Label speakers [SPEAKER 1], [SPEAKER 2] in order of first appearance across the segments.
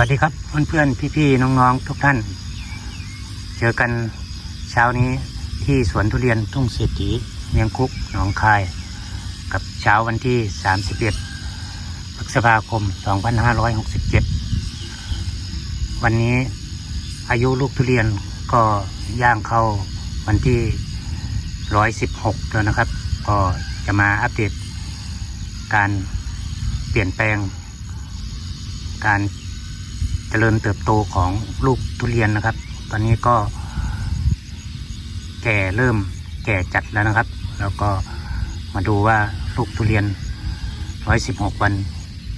[SPEAKER 1] วัสดีครับเพื่อนๆพี่ๆน้องๆทุกท่าน เจอกันเช้านี้ที่สวนทุเรียนทุ่งเศรษฐีเมียงคุกหนองคาย กับเช้าวันที่ 31พฤษภาคม 2567 วันนี้อายุลูกทุเรียนก็ย่างเข้าวันที่ 116 แล้วนะครับ ก็จะมาอัปเดตการเปลี่ยนแปลงการ เจริญเติบโตของลูกทุเรียนนะครับ ตอนนี้ก็ แก่เริ่มแก่จัดแล้วนะครับ แล้วก็มาดูว่าลูกทุเรียน 116 วัน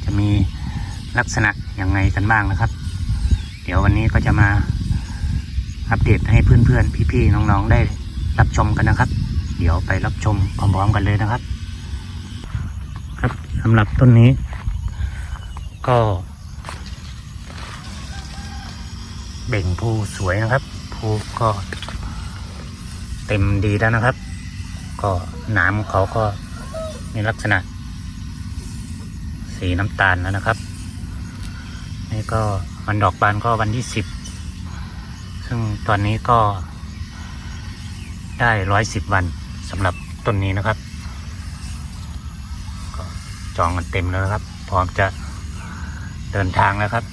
[SPEAKER 1] จะมีลักษณะอยังไงกันบ้างนะครับ เดี๋ยววันนี้ก็จะมาอัปเดตให้เพื่อนๆ พี่ๆ น้องๆ ได้รับชมกันนะครับ เดี๋ยวไปรับชมพร้อมๆกันเลยนะครับ ครับสำหรับต้นนี้ ก็ เบ่งภูสวยนะครับภูก็เต็มดีแล้วนะครับ ก็หนามเขาก็มีลักษณะ สีน้ำตาลแล้วนะครับ นี่ก็วันดอกบานก็วันที่สิบซึ่งตอนนี้ก็ได้ร้อยสิบวันสำหรับต้นนี้นะครับ ก็จองกันเต็มแล้วครับ พร้อมจะเดินทางแล้วครับ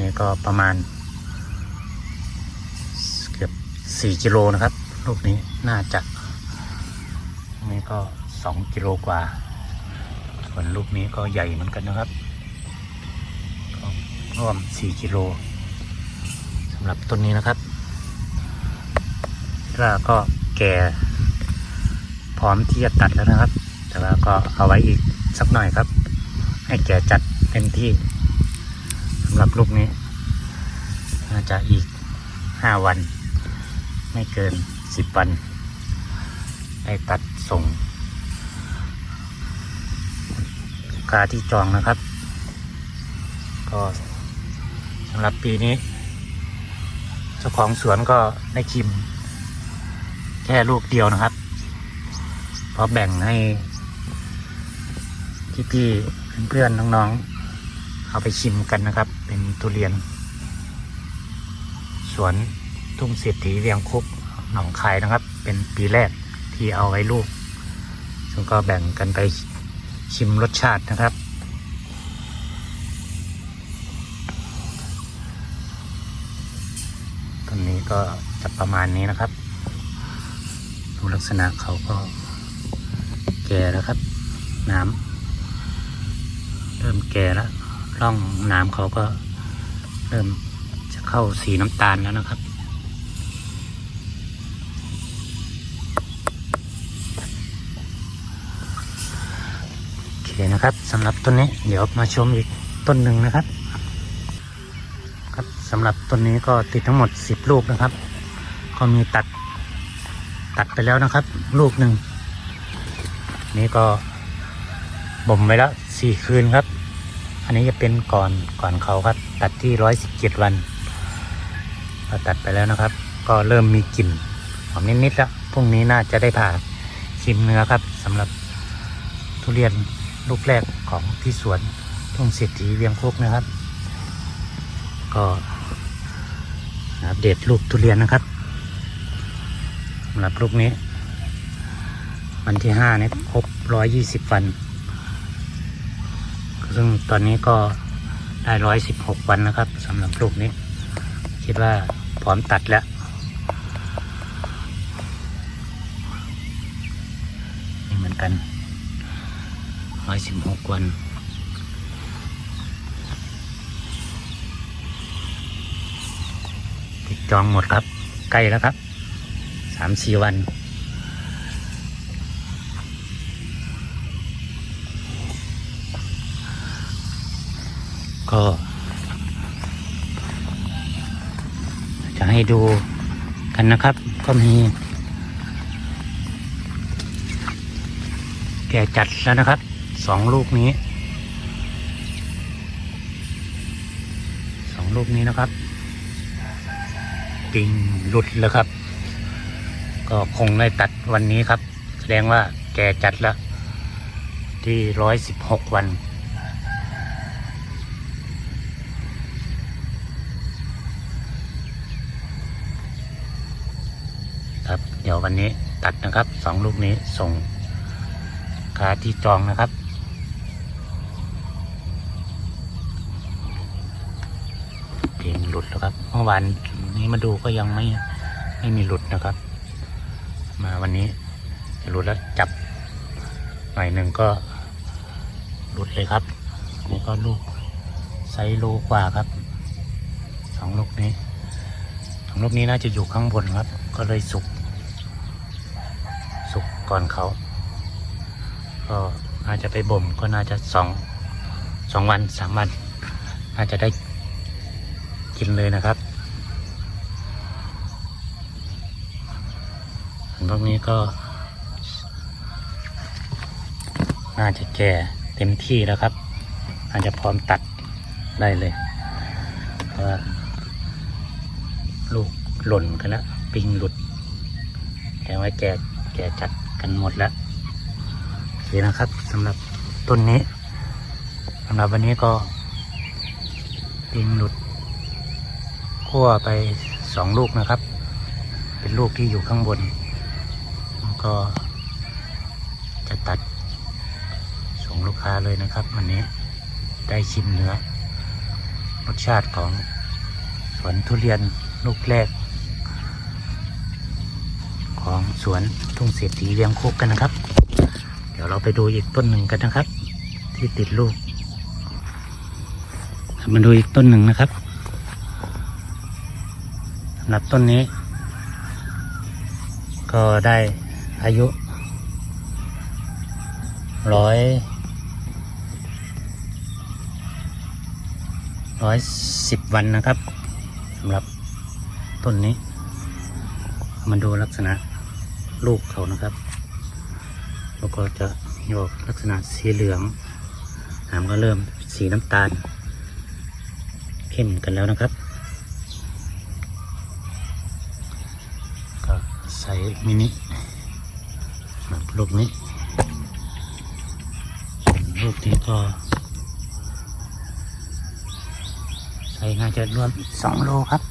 [SPEAKER 1] นี่ก็ประมาณ เกือบสี่กิโลนะครับ ลูกนี้น่าจะนี่ก็สองกิโลกว่า ส่วนลูกนี้ก็ใหญ่เหมือนกันนะครับก็ร่วมสี่กิโลสำหรับต้นนี้นะครับล้วก็แก่พร้อมที่จะตัดแล้วนะครับ แต่ว่าก็เอาไว้อีกสักหน่อยครับ ให้แก่จัดเต็มที่ สำหรับลูกนี้ น่าจะอีกห้าวัน ไม่เกินสิบวัน ได้ตัดส่งลูกค้าที่จองนะครับ ก็สำหรับปีนี้ เจ้าของสวนก็ได้ชิม แค่ลูกเดียวนะครับ เพราะแบ่งให้พี่ๆเพื่อนๆน้องๆ เอาไปชิมกันนะครับ เป็นทุเรียน สวนทุ่งเศรษฐีเวียงคุกหนองคายนะครับ เป็นปีแรกที่เอาไว้ลูกซึ่งก็แบ่งกันไปชิมรสชาตินะครับตอนนี้ก็จะประมาณนี้นะครับ ดูลักษณะเขาก็แก่แล้วครับ น้ำเริ่มแก่แล้ว ร่องน้ำเขาก็เริ่มจะเข้าสีน้ำตาลแล้วนะครับโอเคนะครับสำหรับต้นนี้เดี๋ยวมาชมอีกต้นหนึ่งนะครับ ครับสำหรับต้นนี้ก็ติดทั้งหมดสิบลูกนะครับ ก็มีตัดตัดไปแล้วนะครับ ลูกหนึ่งนี่ก็บ่มไว้แล้วสี่คืนครับ อันนี้จะเป็นก่อนก่อนเขาครับ ตัดที่ร้อยสิบเจ็ดวันพอตัดไปแล้วนะครับ ก็เริ่มมีกลิ่นหอมนิดๆแล้วพรุ่งนี้น่าจะได้ผ่าชิมเนื้อครับสำหรับทุเรียนลูกแรกของที่สวนทุ่งเศรษฐีเวียงคุกนะครับ ก็อัปเดตลูกทุเรียนนะครับสำหรับลูกนี้ วันที่ห้าเนี่ยครบร้อยยี่สิบวัน ซึ่งตอนนี้ก็ได้ร้อยสิบหกวันนะครับสำหรับลูกนี้ คิดว่าพร้อมตัดแล้ว นี่เหมือนกันร้อยสิบหกวันติดจองหมดครับ ใกล้แล้วครับสามสี่วัน ก็ จะให้ดูกันนะครับ ก็มี แก่จัดแล้วนะครับสองลูกนี้สองลูกนี้นะครับกิ่งหลุดแล้วครับ ก็คงได้ตัดวันนี้ครับ แสดงว่าแก่จัดแล้วที่ร้อยสิบหกวัน ครับ เดี๋ยววันนี้ตัดนะครับสองลูกนี้ส่งคาที่จองนะครับเพลงหลุดแล้วครับเมื่อวานนี้มาดูก็ยังไม่ไม่มีหลุดนะครับ มาวันนี้หลุดแล้วจับหน่อยหนึ่งก็หลุดเลยครับนี่ก็ลูกไซโลกว่าครับสองลูกนี้สองลูกนี้น่าจะอยู่ข้างบนครับ ก็เลยสุก สุกก่อนเขาก็น่าจะไปบ่มก็น่าจะสองสองวันสามวันน่าจะได้กินเลยนะครับพวกนี้ก็ น่าจะแก่เต็มที่แล้วครับ อาจจะพร้อมตัดได้เลยเพราะว่าลูกหล่นกันแล้วปิงหลุดแกไว้แก่ ก่จัดกันหมดแล้วโอเคนะครับสำหรับต้นนี้สำหรับวันนี้ก็ปิงหลุดคั่วไปสองลูกนะครับ เป็นลูกที่อยู่ข้างบน ก็จะตัดส่งลูกค้าเลยนะครับ วันนี้ได้ชิมเนื้อรสชาติของสวนทุเรียนลูกแรก ของสวนทุ่งเศรษฐีเลี้ยงโคกกันนะครับ เดี๋ยวเราไปดูอีกต้นหนึ่งกันนะครับ ที่ติดลูกมาดูอีกต้นหนึ่งนะครับสำหรับต้นนี้ ก็ได้อายุร้อยร้อยสิบวันนะครับสำหรับต้นนี้ มาดูลักษณะ ลูกเขานะครับ แล้วก็จะโยกลักษณะสีเหลือง หามก็เริ่มสีน้ำตาล เข้มกันแล้วนะครับ ก็ใส่มินิแบบลูกนี้ลูกนี้ก็ใส่น่าจะรวมสองโลครับ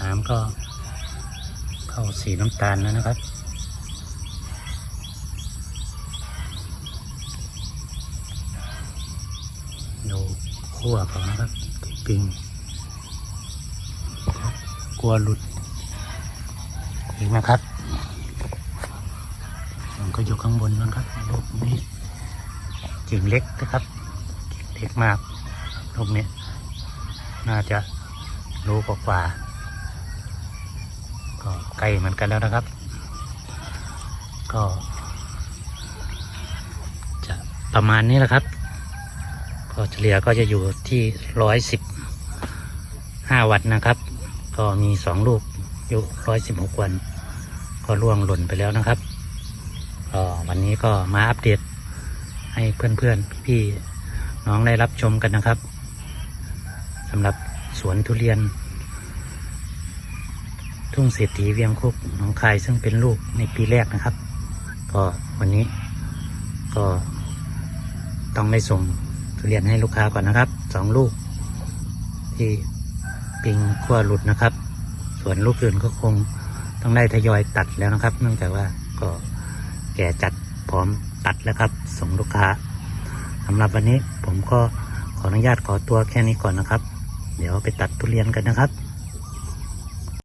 [SPEAKER 1] น้ำก็ เข้าสีน้ำตาลแล้วนะครับ ดูขั้วเขานะครับติดปิงกลัวหลุดอีกนะครับมันก็อยู่ข้างบนนั่นครับลูกนี้กิ่งเล็กนะครับกิ่งเล็กมากลูกนี้น่าจะรู้กว่า ใกล้เหมือนกันแล้วนะครับ ก็ จะประมาณนี้แหละครับ ก็เฉลี่ยก็จะอยู่ที่ร้อยสิบห้าวัตต์นะครับ ก็มีสองลูกอยู่ร้อยสิบหกวัน ก็ล่วงหล่นไปแล้วนะครับก็วันนี้ก็มาอัปเดตให้เพื่อนๆพี่น้องได้รับชมกันนะครับสำหรับสวนทุเรียน ทุ่งเศรษฐีเวียงคุกหนองคายซึ่งเป็นลูกในปีแรกนะครับ ก็วันนี้ก็ต้องได้ส่งทุเรียนให้ลูกค้าก่อนนะครับสองลูก ที่ปิงขั้วหลุดนะครับ ส่วนลูกอื่นก็คงต้องได้ทยอยตัดแล้วนะครับ เนื่องจากว่าก็แก่จัดพร้อมตัดแล้วครับ ส่งลูกค้าสำหรับวันนี้ผมก็ขออนุญาตขอตัวแค่นี้ก่อนนะครับ เดี๋ยวไปตัดทุเรียนกันนะครับ